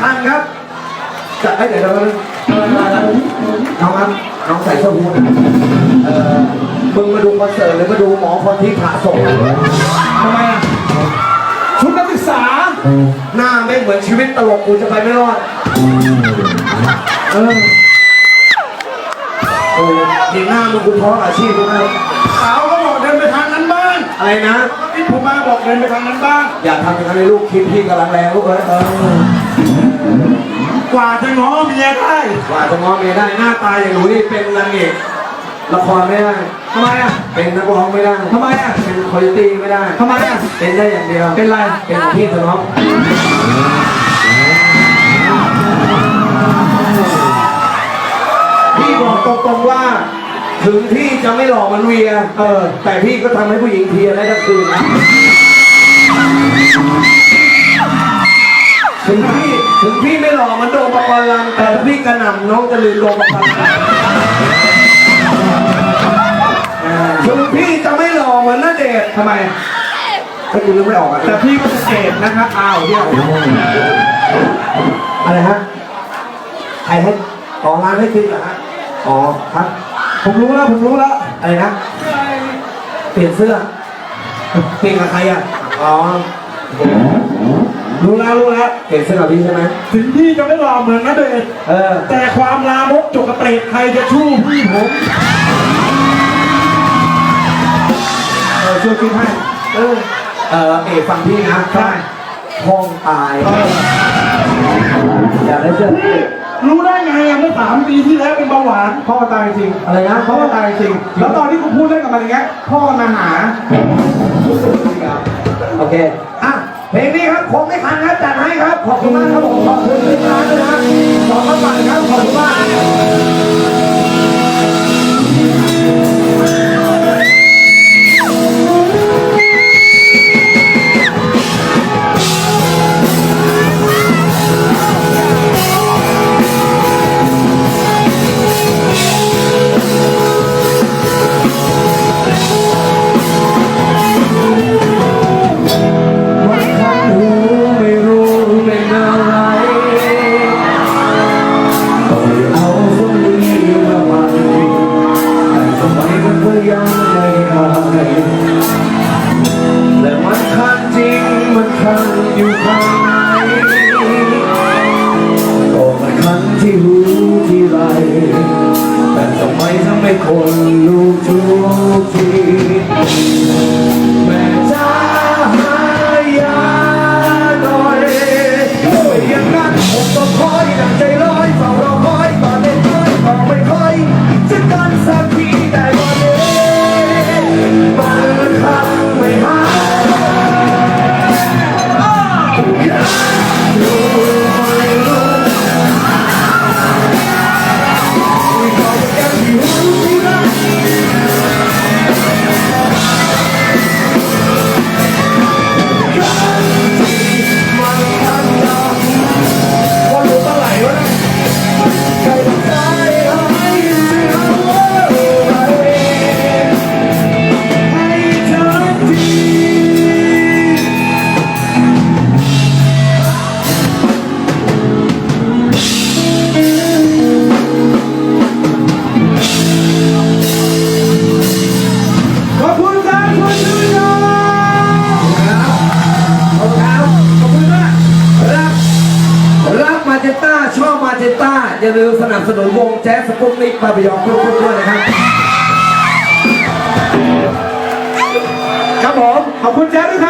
คันครับจะให้เดี๋ยวเราน้องครับน้องใส่เสื้อฮู้ดนะเออมึงมาดูคอนเสิร์ตหรือมาดูหมอคนที่ผ่าศพทำไมอะชุดนักศึกษา หน้าไม่เหมือนชีวิตตลกกูจะไปไม่รอดเออโอ้ดีหน้ามึงกูท้ออาชีพกูนะสาวก็บอกเดินไปทางนั้นบ้างอะไรนะพี่ผมมาบอกเดินไปทางนั้นบ้าง อย่าทำอย่างนั้นเลยลูกคิดพี่กำลังแรงลูกเอ้ยเออ กว่าจะง้อเมียได้ กว่าจะง้อเมียได้หน้าตาอย่างหนูนี่เป็นนางเอกละครไม่ได้ทำไมอะ เป็นนักร้องไม่ได้ทำไมอะ เป็นคอร์ตี้ไม่ได้ทำไมอะ เป็นได้อย่างเดียว เป็นไร เป็นพี่เถอะน้องพี่บอกตรงๆว่า ถึงพี่จะไม่หล่อเหมันเวีย เออ แต่พี่ก็ทำให้ผู้หญิงเทียได้ทั้งคืนนะถึงพี่ ถึงพี่ไม่หล่อเหมันโดมปกรณ์ลังแต่ถ้าพี่กระหน่ำน้องจะลืมโดมปกรณ์ลังถึงพี่จะไม่หล่อเหมือนณเดชน์ทำไมถ้าคุณนึกไม่ออกอะแต่พี่ก็จะเกตนะครับอ้าวเฮียอะไรฮะใครให้ขอร้านให้ซื้อเหรอฮะอ๋อครับ ผมรู้แล้วผมรู้แล้วอะไรนะเปลี่ยนเสื้อเปลี่ยนกับใครอะอ๋อรู้แล้วรู้แล้ว เปลี่ยนเสื้อกับพี่ใช่ไหมถึงพี่จะไม่หล่อเหมือนนัเดชน์เออ แต่ความลามกจกกระเปรกใครจะชู้พี่ผมเออช่วยคิดให้ เออ เออเอกฟังพี่นะใช่ห้องตายอยากได้เสื้อพี่รู้ได้ไงอะเมื่อสามปีที่แล้วเป็นเบาหวาน พ่อตายจริง อะไรนะ พ่อตายจริง แล้วตอนที่กูพูดเล่นกับมันอย่างเงี้ย พ่อมาหา โอเคอะ เพลงนี้ครับคงไม่ทันครับจัดให้ครับ ขอบคุณมากครับผมขอบคุณที่ร้านด้วยนะขอบคุณมากครับขอบคุณมาก ทำใอย่าลืมสนับสนุนวงแจ๊สสปุกนิกมาปิยองทุกด้วยนะครับ ครับผม ขอบคุณแจ๊สด้วยครับ